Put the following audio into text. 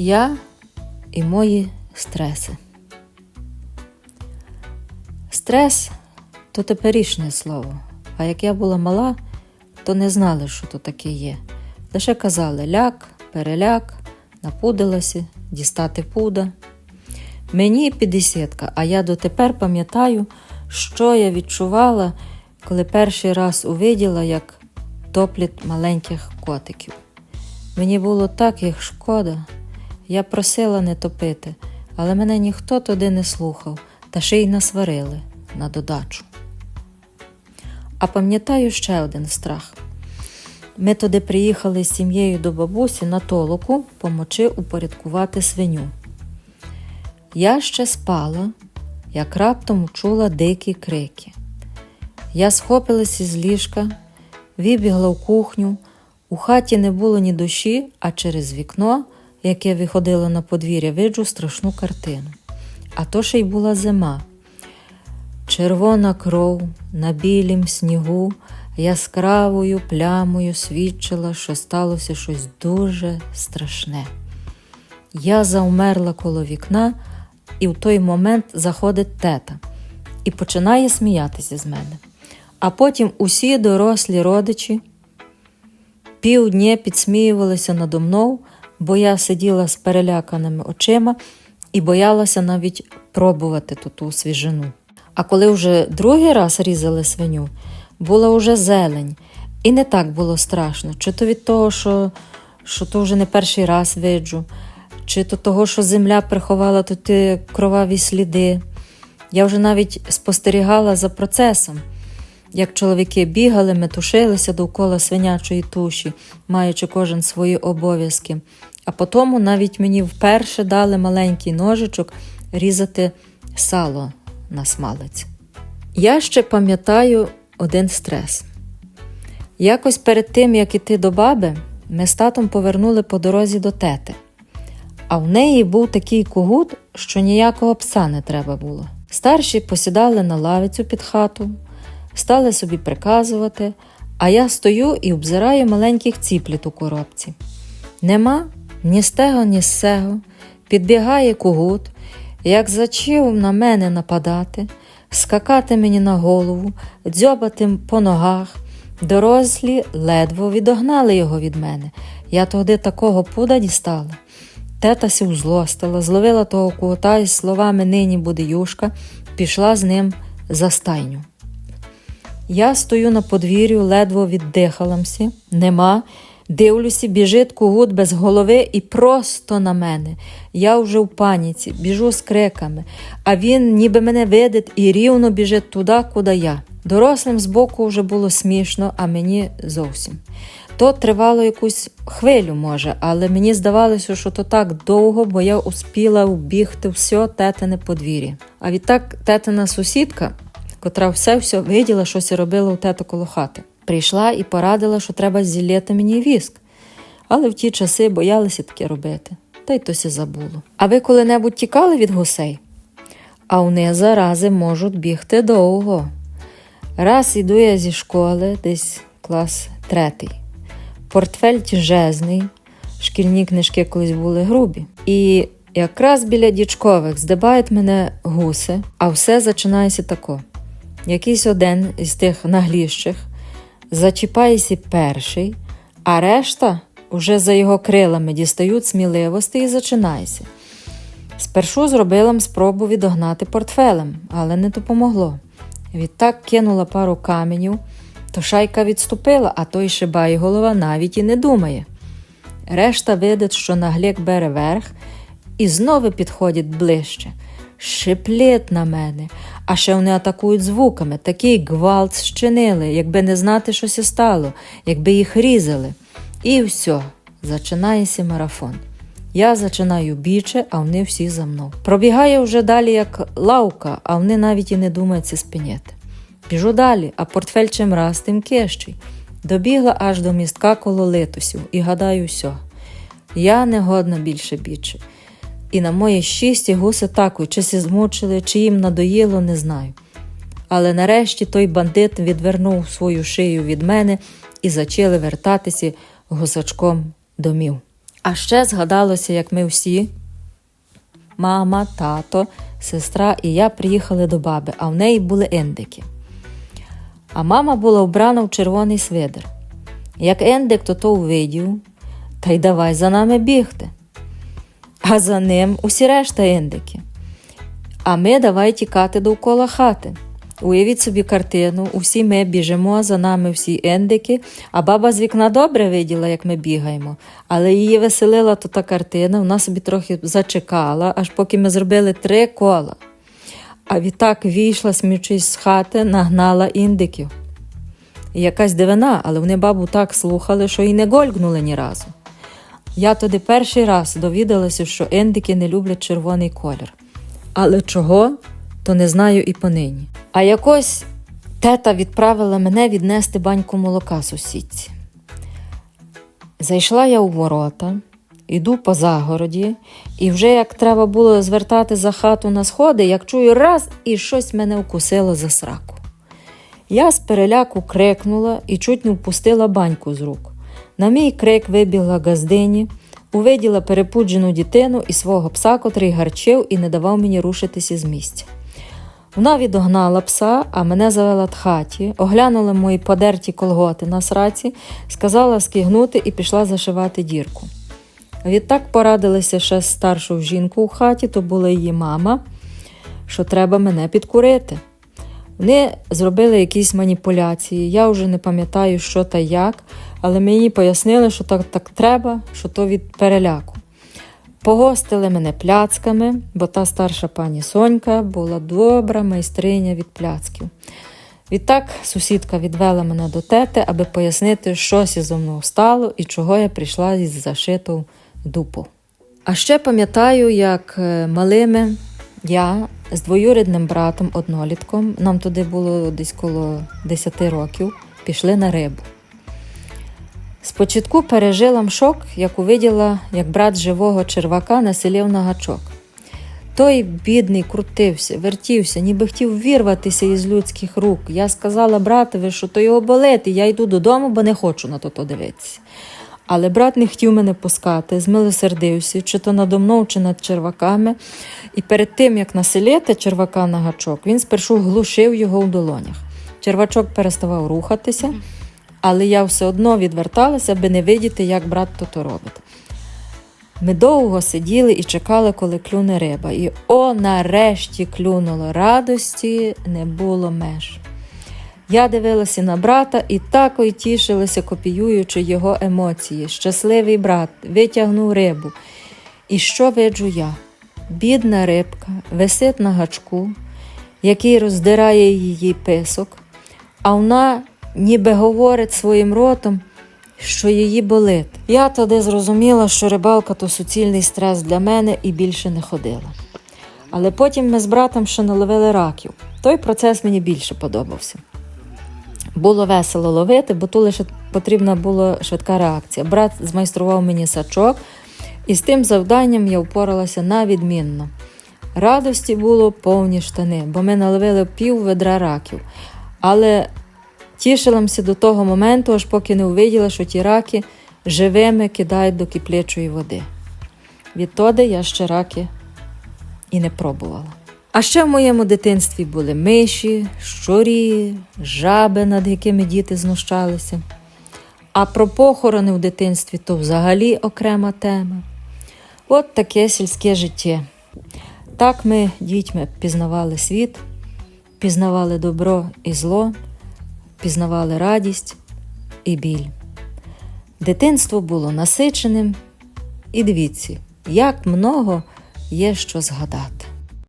Я і мої стреси. Стрес то теперішнє слово. А як я була мала, то не знали, що то таке є. Лише казали ляк, переляк, напудилася, дістати пуда. Мені піддесятка, а я дотепер пам'ятаю, що я відчувала, коли перший раз увиділа, як топлять маленьких котиків. Мені було так їх шкода. Я просила не топити, але мене ніхто туди не слухав, та ще й насварили на додачу. А пам'ятаю ще один страх. Ми туди приїхали з сім'єю до бабусі на толоку помочи упорядкувати свиню. Я ще спала, як раптом чула дикі крики. Я схопилася з ліжка, вибігла в кухню. У хаті не було ні душі, а через вікно, яке виходило на подвір'я, виджу страшну картину. А то ще й була зима. Червона кров на білім снігу яскравою плямою свідчила, що сталося щось дуже страшне. Я завмерла коло вікна, і в той момент заходить тета і починає сміятися з мене. А потім усі дорослі родичі півдня підсміювалися надо мною, бо я сиділа з переляканими очима і боялася навіть пробувати ту, ту свіжину. А коли вже другий раз різали свиню, була вже зелень, і не так було страшно. Чи то від того, що, що то вже не перший раз виджу, чи то того, що земля приховала тут кроваві сліди. Я вже навіть спостерігала за процесом, як чоловіки бігали, метушилися довкола свинячої туші, маючи кожен свої обов'язки. А потім навіть мені вперше дали маленький ножичок різати сало на смалець. Я ще пам'ятаю один стрес. Якось перед тим, як іти до баби, ми з татом повернули по дорозі до тети. А в неї був такий кугут, що ніякого пса не треба було. Старші посідали на лавицю під хату, стали собі приказувати, а я стою і обзираю маленьких ціпліт у коробці. Нема ні з того, ні сего. Підбігає кугут, як зачив на мене нападати, скакати мені на голову, дзьобати по ногах. Дорослі ледве відогнали його від мене. Я тоді такого пуда дістала. Тета сі узлостила, зловила того кута і словами нині буде юшка, пішла з ним за стайню. Я стою на подвір'ю, ледве віддихаламся, нема. Дивлюся, біжить кугут без голови і просто на мене. Я вже в паніці, біжу з криками, а він ніби мене видить і рівно біжить туди, куди я. Дорослим збоку вже було смішно, а мені зовсім. То тривало якусь хвилю, може, але мені здавалося, що то так довго, бо я успіла вбігти все тетине подвір'я. А відтак тетина сусідка, котра все-все виділа, щось робила у тету коло хати, прийшла і порадила, що треба зілляти мені віск. Але в ті часи боялися таке робити, та й тосі забуло. А ви коли-небудь тікали від гусей? А вони зарази можуть бігти довго. Раз іду я зі школи, десь клас третій. Портфель тяжезний, шкільні книжки колись були грубі. І якраз біля дічкових здибають мене гуси, а все починається тако. Якийсь один із тих нагліщих зачіпається перший, а решта уже за його крилами дістають сміливості і зачинається. Спершу зробила спробу відогнати портфелем, але не допомогло. Відтак кинула пару каменів, то шайка відступила, а той шибає голова навіть і не думає. Решта видить, що наглік бере верх і знову підходить ближче. Шиплять на мене, а ще вони атакують звуками. Такий гвалт щинили, якби не знати, що ся стало, якби їх різали. І все, починається марафон. Я зачинаю біче, а вони всі за мною. Пробігає вже далі як лавка, а вони навіть і не думаються спиняти. Біжу далі, а портфель чим раз, тим кещий. Добігла аж до містка коло литусів і гадаю, все. Я не годна більше біче. І на моє щастя гуси такою, чи сі чи їм надоїло, не знаю. Але нарешті той бандит відвернув свою шию від мене і зачали вертатися гусачком домів. А ще згадалося, як ми всі, мама, тато, сестра і я приїхали до баби, а в неї були індики. А мама була вбрана в червоний свидер. Як ендик то то увидів, та й давай за нами бігти. А за ним усі решта індики. А ми давай тікати довкола хати. Уявіть собі картину, усі ми біжимо, за нами всі ендики, а баба з вікна добре виділа, як ми бігаємо, але її веселила то та картина, вона собі трохи зачекала, аж поки ми зробили три кола. А відтак війшла, сміючись з хати, нагнала індиків. Якась дивина, але вони бабу так слухали, що й не гольгнули ні разу. Я тоді перший раз довідалася, що індики не люблять червоний колір. Але чого, то не знаю і понині. А якось тета відправила мене віднести баньку молока сусідці. Зайшла я у ворота, іду по загороді, і вже як треба було звертати за хату на сходи, як чую раз і щось мене укусило за сраку. Я з переляку крикнула і чуть не впустила баньку з рук. На мій крик вибігла газдині, увиділа перепуджену дитину і свого пса, котрий гарчив і не давав мені рушитися з місця. Вона відогнала пса, а мене завела в хаті, оглянула мої подерті колготи на сраці, сказала скигнути і пішла зашивати дірку. Відтак порадилися ще старшу жінку у хаті, то була її мама, що треба мене підкурити. Вони зробили якісь маніпуляції. Я вже не пам'ятаю, що та як, але мені пояснили, що так, так треба, що то від переляку. Погостили мене пляцками, бо та старша пані Сонька була добра майстриня від пляцків. Відтак сусідка відвела мене до тети, аби пояснити, щось зо мною стало і чого я прийшла із зашиту дупу. А ще пам'ятаю, як е, малими я з двоюрідним братом однолітком, нам туди було десь коло 10 років, пішли на рибу. Спочатку пережила шок, як увиділа, як брат живого червака населив на гачок. Той бідний крутився, вертівся, ніби хотів вірватися із людських рук. Я сказала братові, що то його болить, і я йду додому, бо не хочу на то дивитися. Але брат не хотів мене пускати, змилосердився, чи то надо мною, чи над черваками. І перед тим, як населити червака на гачок, він спершу глушив його в долонях. Червачок переставав рухатися, але я все одно відверталася, аби не видіти, як брат то, то робить. Ми довго сиділи і чекали, коли клюне риба. І о, нарешті клюнуло. Радості не було меж. Я дивилася на брата і так ой тішилася, копіюючи його емоції. Щасливий брат витягнув рибу. І що виджу я? Бідна рибка висить на гачку, який роздирає її писок, а вона ніби говорить своїм ротом, що її болить. Я тоді зрозуміла, що рибалка то суцільний стрес для мене і більше не ходила. Але потім ми з братом ще наловили раків. Той процес мені більше подобався. Було весело ловити, бо тут лише потрібна була швидка реакція. Брат змайстрував мені сачок, і з тим завданням я впоралася на відмінно. Радості було повні штани, бо ми наловили пів ведра раків. Але тішилася до того моменту, аж поки не увиділа, що ті раки живими кидають до киплячої води. Відтоди я ще раки і не пробувала. А ще в моєму дитинстві були миші, щурі, жаби, над якими діти знущалися. А про похорони в дитинстві то взагалі окрема тема. От таке сільське життя. Так ми дітьми пізнавали світ, пізнавали добро і зло, пізнавали радість і біль. Дитинство було насиченим, і дивіться, як много є що згадати.